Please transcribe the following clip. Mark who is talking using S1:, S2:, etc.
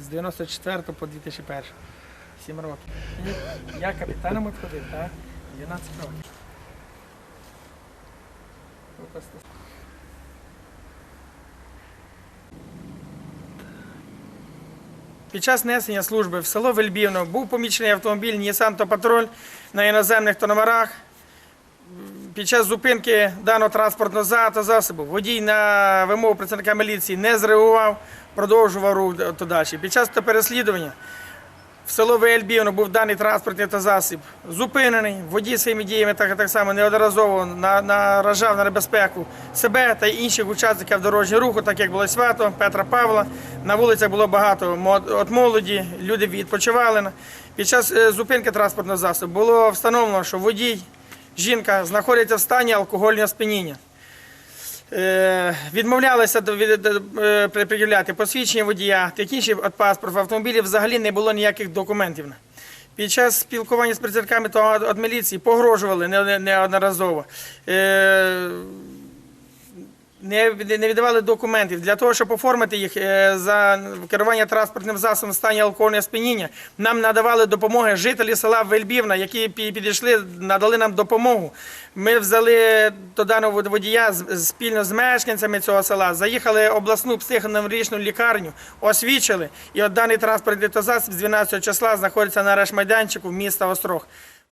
S1: з 94 по 2001. 7 років. І я капітаном відходив, так? 12 років. Під час несення служби в село Вельбівно був помічений автомобіль Nissan Патруль на іноземних тономерах. Під час зупинки даного транспортного засобу водій на вимогу працівника міліції не зреагував, продовжував рух далі. Під час переслідування в село Вельбівно був даний транспортний та засіб зупинений. Водій своїми діями так, так само неодноразово наражав на небезпеку себе та інших учасників дорожнього руху, так як було свято Петра Павла. На вулицях було багато от молоді, люди відпочивали. Під час е, зупинки транспортного засобу було встановлено, що водій, жінка знаходяться в стані алкогольного сп'яніння. Е, Відмовлялися е, пред'являти посвідчення водія, технічний от паспорт в автомобілі взагалі не було ніяких документів. Під час спілкування з працівниками та від погрожували не- не- неодноразово. Не, не віддавали документів для того, щоб оформити їх е, за керування транспортним засобом в стані алкогольного сп'яніння. Нам надавали допомоги жителі села Вельбівна, які підійшли, надали нам допомогу. Ми взяли до даного водія спільно з мешканцями цього села, заїхали в обласну психоневрологічну лікарню, освічили. І от даний транспортний засіб з 12 числа знаходиться на решмайданчику міста Острог.